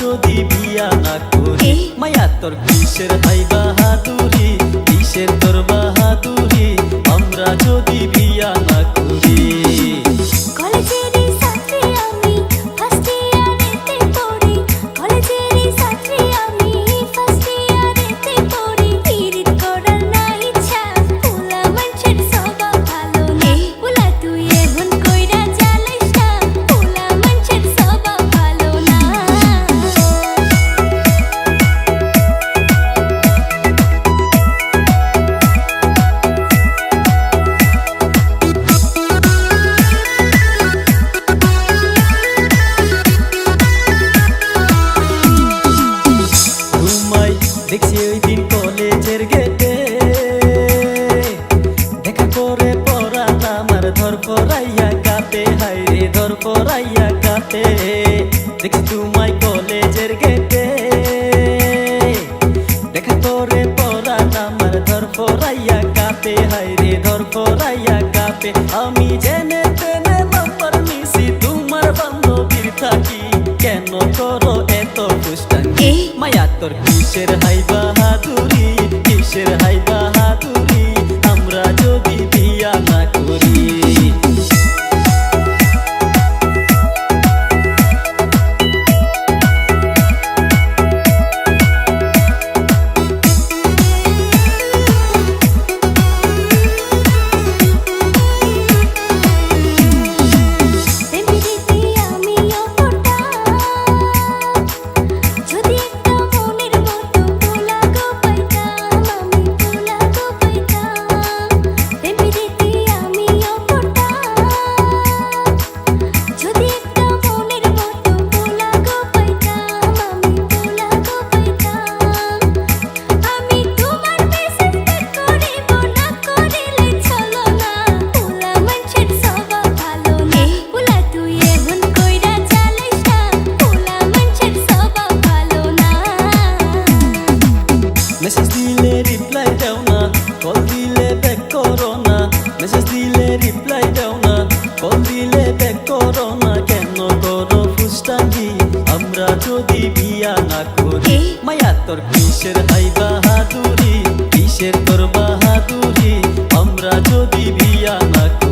যদি বিয়া না করি? মায়া তোর কিসের ভাই বাহাদুরি কিসের তোর বাহাদুরি আমরা যদি দেখছি ওই দিন কলেজের গেটে। দেখা করে পড়াটা আমার ধর পড়াইয়া কাটে হাই রে, ধর পড়াইয়া কাটে দেখছি তোমায় কলেজের গেটে। দেখা করে পড়াটা আমার ধর পড়াইয়া কাটে হাই রে, ধর পড়াইয়া কাটে আমি জেনে তেনে নাম্বার নিছি, তোমার বান্ধবীর থাকি কেন করো এত পুষ্টাঙ্গি এই? মায়া তোর কিসের হাই বাহাদুরি? কিসের হাই বাহাদুরি? দিলে রিপ্লাই দাও না কল দিলে ব্যাক করো না। মেসেজ দিলে রিপ্লাই দাও না কল দিলে ব্যাক করো না। কেন করো ফুস্টাঙ্গি আমরা যদি বিয়া না করি? মায়া তোর কিসের? হাই বাহাদুরি কিসের তোর বাহাদুরি? আমরা যদি বিয়া না করি